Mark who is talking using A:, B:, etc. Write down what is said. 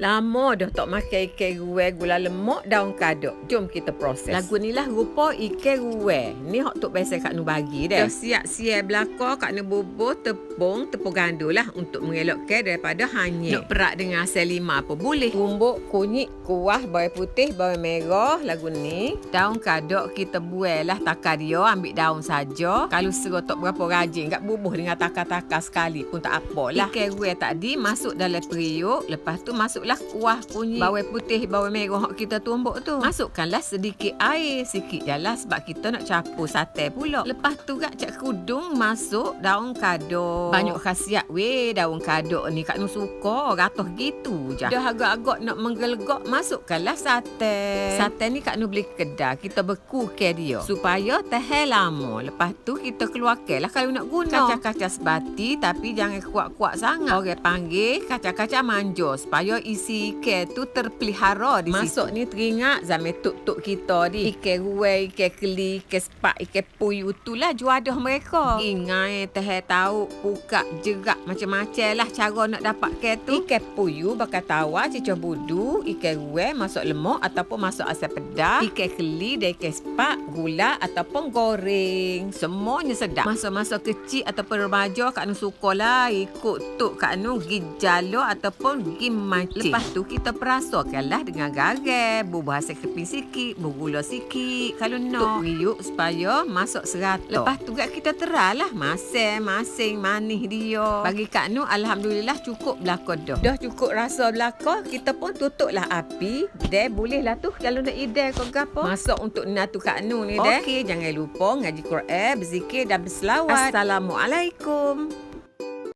A: Lama dah tak makan ikan ruwe gula lemak daun kadok. Jom kita proses. Lagu ni lah rupa ikan ruwe. Ni hok tok biasa Kak Nu bagi dah. Dah siap siap belaka Kak Nu bubuh tepung, tepung gandul lah untuk mengelakkan daripada hanyut. Nak perak dengan asal lima apa boleh. Tumbuk, kunyit, kuah, bawang putih, bawang merah lagu ni. Daun kadok kita buai lah takar dia. Ambil daun saja. Kalau serah tak berapa rajin. Kak bubuh dengan takar-takar sekali pun tak apalah. Ikan ruwe tadi masuk dalam periuk. Lepas tu masuklah kuah, kunyit, bawang putih, bawang merah hok kita tumbuk tu. Masukkanlah sedikit air. Sikit je lah sebab kita nak campur sate pula. Lepas tu kak cak kudung masuk daun kadok. Banyak khasiat weh daun kadok ni. Kak Nu suka ratuh gitu je. Dah agak-agak nak menggelegak masukkanlah sate. Sate ni Kak Nu beli kedai. Kita beku ke dia. Supaya tahan lama. Lepas tu kita keluarkan lah kalau nak guna. Kaca-kaca sebati tapi jangan kuat-kuat sangat. Orang panggil kaca-kaca manjo supaya isi ikan tu terpelihara di Masuk situ. ni teringat zaman tuk-tuk kita ni. Ikan ruwe, ikan keli, ikan sepak, ikan puyu tu lah juadah mereka. Ingat teh tahu buka jerak macam-macam lah cara nak dapat ikan tu. Ikan puyu bakal tawa cicah budu, ikan ruwe masuk lemak ataupun masuk asam pedas, ikan keli dan ikan sepak, gula ataupun goreng. Semuanya sedap. Masa-masa kecil ataupun remaja Kak Nu suka lah ikut tuk Kak Nu pergi jalo ataupun pergi mancing. Lepas tu kita perasakan lah dengan garam, bubuh hasil keping sikit, bergula sikit. Kalau nak riuk supaya masuk serata. Lepas tu gak kita teralah masing-masing manis dia. Bagi Kak Nu Alhamdulillah cukup belaka dah. Dah cukup rasa belaka, kita pun tutuplah api. Deh boleh lah tu kalau nak ide kau gapo. Masak untuk natu Kak Nu ni deh. Okey, jangan lupa ngaji Quran, berzikir dan berselawat. Assalamualaikum.